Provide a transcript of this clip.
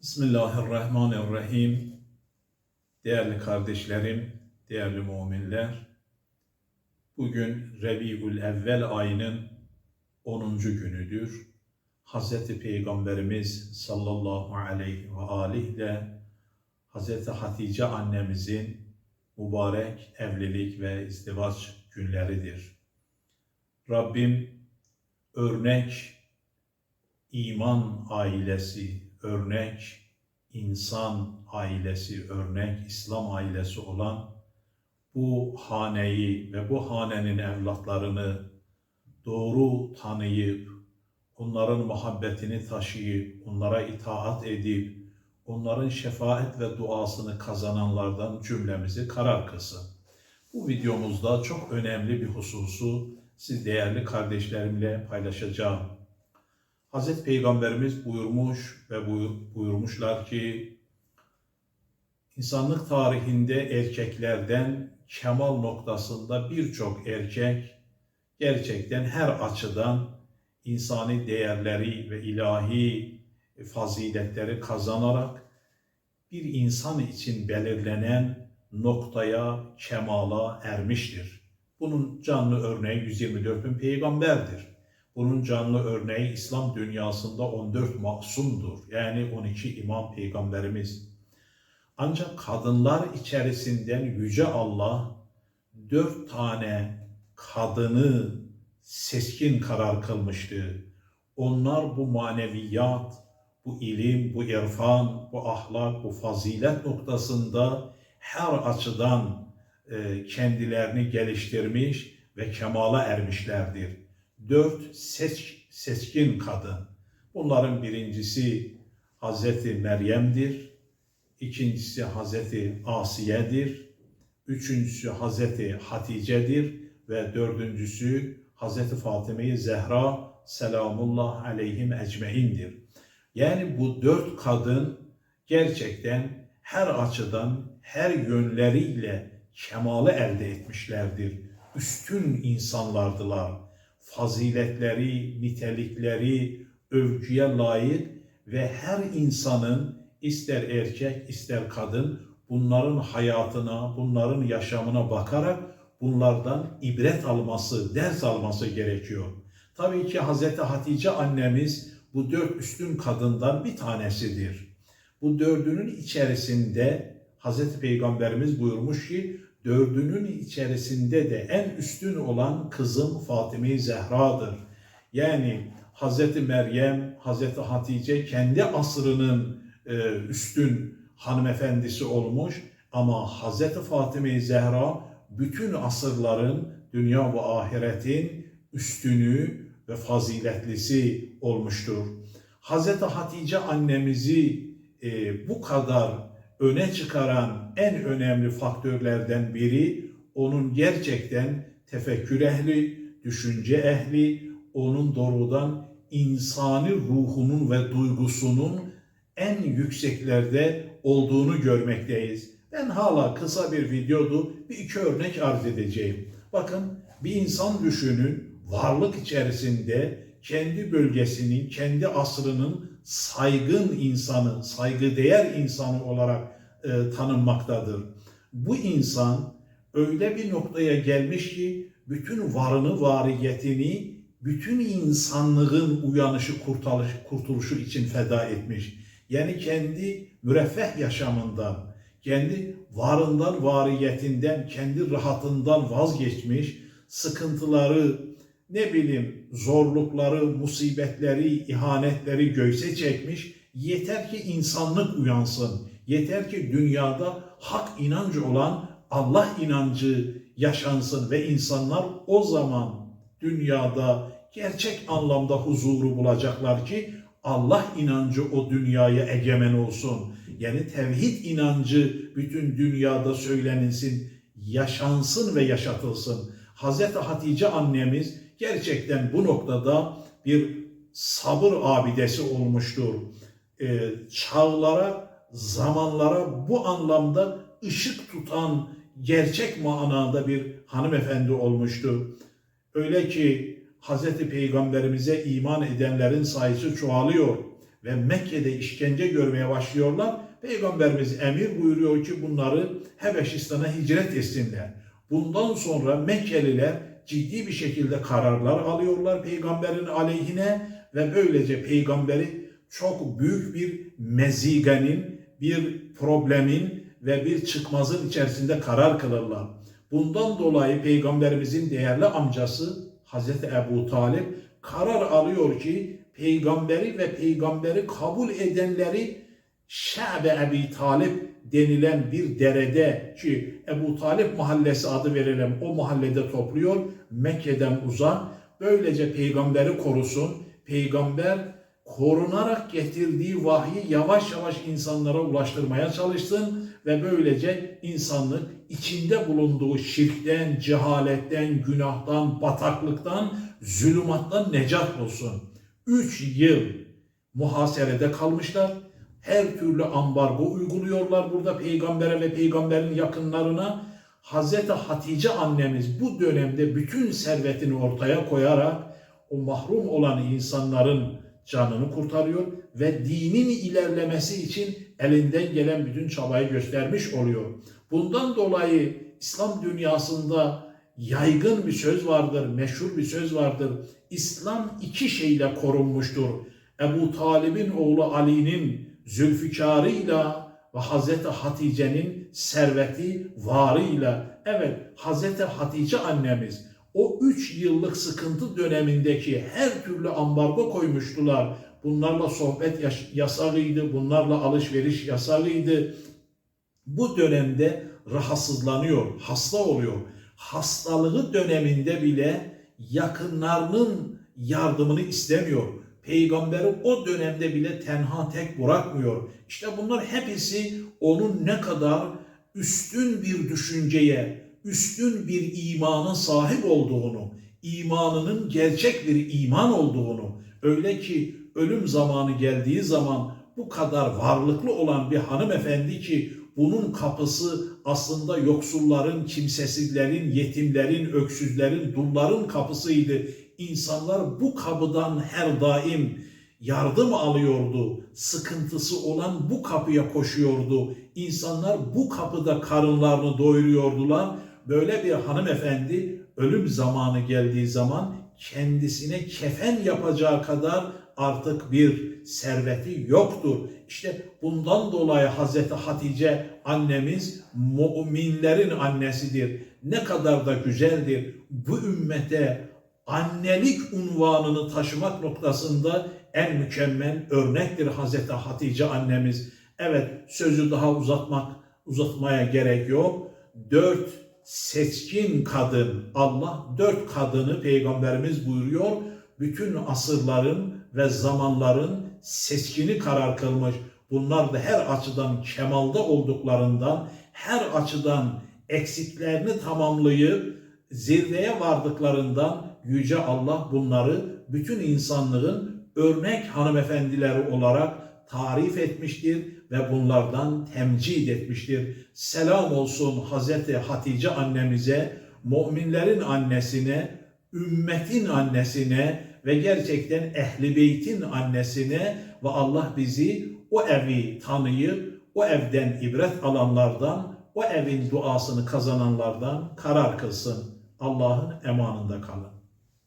Bismillahirrahmanirrahim. Değerli kardeşlerim, değerli müminler, bugün Rebiül Evvel ayının 10. günüdür. Hz. Peygamberimiz sallallahu aleyhi ve aleyh ile Hz. Hatice annemizin mübarek evlilik ve izdivaç günleridir. Rabbim örnek iman ailesi, örnek insan ailesi, örnek İslam ailesi olan bu haneyi ve bu hanenin evlatlarını doğru tanıyıp, onların muhabbetini taşıyıp, onlara itaat edip, onların şefaat ve duasını kazananlardan cümlemizi karar kılsın. Bu videomuzda çok önemli bir hususu siz değerli kardeşlerimle paylaşacağım. Hazreti Peygamberimiz buyurmuş ve buyur, buyurmuşlar ki insanlık tarihinde erkeklerden kemal noktasında birçok erkek gerçekten her açıdan insani değerleri ve ilahi faziletleri kazanarak bir insan için belirlenen noktaya, kemala ermiştir. Bunun canlı örneği 124 bin peygamberdir. Bunun canlı örneği İslam dünyasında 14 masumdur. Yani 12 imam peygamberimiz. Ancak kadınlar içerisinden Yüce Allah dört tane kadını seskin karar kılmıştı. Onlar bu maneviyat, bu ilim, bu irfan, bu ahlak, bu fazilet noktasında her açıdan e, kendilerini geliştirmiş ve kemala ermişlerdir. Dört ses, seskin kadın. Bunların birincisi Hazreti Meryem'dir. İkincisi Hazreti Asiye'dir. Üçüncüsü Hazreti Hatice'dir. Ve dördüncüsü Hazreti Fatıma-i Zehra selamullah aleyhim ecmeindir. Yani bu dört kadın gerçekten her açıdan, her yönleriyle kemalı elde etmişlerdir. Üstün insanlardılar. Faziletleri, nitelikleri övgüye layık ve her insanın ister erkek ister kadın bunların hayatına, bunların yaşamına bakarak bunlardan ibret alması, ders alması gerekiyor. Tabii ki Hz. Hatice annemiz bu dört üstün kadından bir tanesidir. Bu dördünün içerisinde Hz. Peygamberimiz buyurmuş ki dördünün içerisinde de en üstün olan kızım Fatime-i Zehra'dır. Yani Hz. Meryem, Hz. Hatice kendi asrının e, üstün hanımefendisi olmuş ama Hz. Fatime-i Zehra bütün asırların dünya ve ahiretin üstünü ve faziletlisi olmuştur. Hz. Hatice annemizi e, bu kadar öne çıkaran en önemli faktörlerden biri onun gerçekten tefekkür ehli, düşünce ehli, onun doğrudan insani ruhunun ve duygusunun en yükseklerde olduğunu görmekteyiz. Ben hala kısa bir videodu bir iki örnek arz edeceğim. Bakın bir insan düşünün varlık içerisinde kendi bölgesinin, kendi asrının saygın insanı, saygıdeğer insanı olarak e, tanınmaktadır. Bu insan öyle bir noktaya gelmiş ki bütün varını, variyetini, bütün insanlığın uyanışı, kurtuluşu için feda etmiş. Yani kendi müreffeh yaşamından, kendi varından, variyetinden, kendi rahatından vazgeçmiş, sıkıntıları, ne bileyim zorlukları, musibetleri, ihanetleri göğse çekmiş. Yeter ki insanlık uyansın. Yeter ki dünyada hak inancı olan Allah inancı yaşansın ve insanlar o zaman dünyada gerçek anlamda huzuru bulacaklar ki Allah inancı o dünyaya egemen olsun. Yani tevhid inancı bütün dünyada söylenilsin, yaşansın ve yaşatılsın. Hazreti Hatice annemiz gerçekten bu noktada bir sabır abidesi olmuştur. Ee, çağlara, zamanlara bu anlamda ışık tutan gerçek manada bir hanımefendi olmuştu. Öyle ki Hz. Peygamberimize iman edenlerin sayısı çoğalıyor ve Mekke'de işkence görmeye başlıyorlar. Peygamberimiz emir buyuruyor ki bunları Habeşistan'a hicret etsinler. Bundan sonra Mekkeliler ciddi bir şekilde kararlar alıyorlar peygamberin aleyhine ve böylece peygamberi çok büyük bir mezigenin, bir problemin ve bir çıkmazın içerisinde karar kılırlar. Bundan dolayı peygamberimizin değerli amcası Hazreti Ebu Talip karar alıyor ki peygamberi ve peygamberi kabul edenleri Şa'be Ebi Talip denilen bir derede ki Ebu Talip mahallesi adı verilen o mahallede topluyor Mekke'den uzak. Böylece peygamberi korusun. Peygamber korunarak getirdiği vahyi yavaş yavaş insanlara ulaştırmaya çalışsın ve böylece insanlık içinde bulunduğu şirkten, cehaletten, günahtan, bataklıktan, zulümattan necat bulsun. Üç yıl muhaserede kalmışlar. Her türlü ambargo uyguluyorlar burada peygambere ve peygamberin yakınlarına. Hazreti Hatice annemiz bu dönemde bütün servetini ortaya koyarak o mahrum olan insanların canını kurtarıyor ve dinin ilerlemesi için elinden gelen bütün çabayı göstermiş oluyor. Bundan dolayı İslam dünyasında yaygın bir söz vardır, meşhur bir söz vardır. İslam iki şeyle korunmuştur. Ebu Talib'in oğlu Ali'nin zülfikarıyla ve Hazreti Hatice'nin serveti varıyla. Evet Hazreti Hatice annemiz o üç yıllık sıkıntı dönemindeki her türlü ambargo koymuştular. Bunlarla sohbet yas- yasağıydı, bunlarla alışveriş yasağıydı. Bu dönemde rahatsızlanıyor, hasta oluyor. Hastalığı döneminde bile yakınlarının yardımını istemiyor. Peygamberi o dönemde bile tenha tek bırakmıyor. İşte bunlar hepsi onun ne kadar üstün bir düşünceye, üstün bir imana sahip olduğunu, imanının gerçek bir iman olduğunu, öyle ki ölüm zamanı geldiği zaman bu kadar varlıklı olan bir hanımefendi ki bunun kapısı aslında yoksulların, kimsesizlerin, yetimlerin, öksüzlerin, dulların kapısıydı. İnsanlar bu kapıdan her daim yardım alıyordu. Sıkıntısı olan bu kapıya koşuyordu. İnsanlar bu kapıda karınlarını doyuruyordular. Böyle bir hanımefendi ölüm zamanı geldiği zaman kendisine kefen yapacağı kadar artık bir serveti yoktur. İşte bundan dolayı Hazreti Hatice annemiz müminlerin annesidir. Ne kadar da güzeldir. Bu ümmete annelik unvanını taşımak noktasında en mükemmel örnektir Hazreti Hatice annemiz. Evet sözü daha uzatmak uzatmaya gerek yok. Dört seçkin kadın Allah dört kadını peygamberimiz buyuruyor. Bütün asırların ve zamanların seçkini karar kılmış. Bunlar da her açıdan kemalda olduklarından, her açıdan eksiklerini tamamlayıp zirveye vardıklarından Yüce Allah bunları bütün insanlığın örnek hanımefendileri olarak tarif etmiştir ve bunlardan temcid etmiştir. Selam olsun Hazreti Hatice annemize, müminlerin annesine, ümmetin annesine ve gerçekten ehli beytin annesine ve Allah bizi o evi tanıyıp o evden ibret alanlardan, o evin duasını kazananlardan karar kılsın. Allah'ın emanında kalın.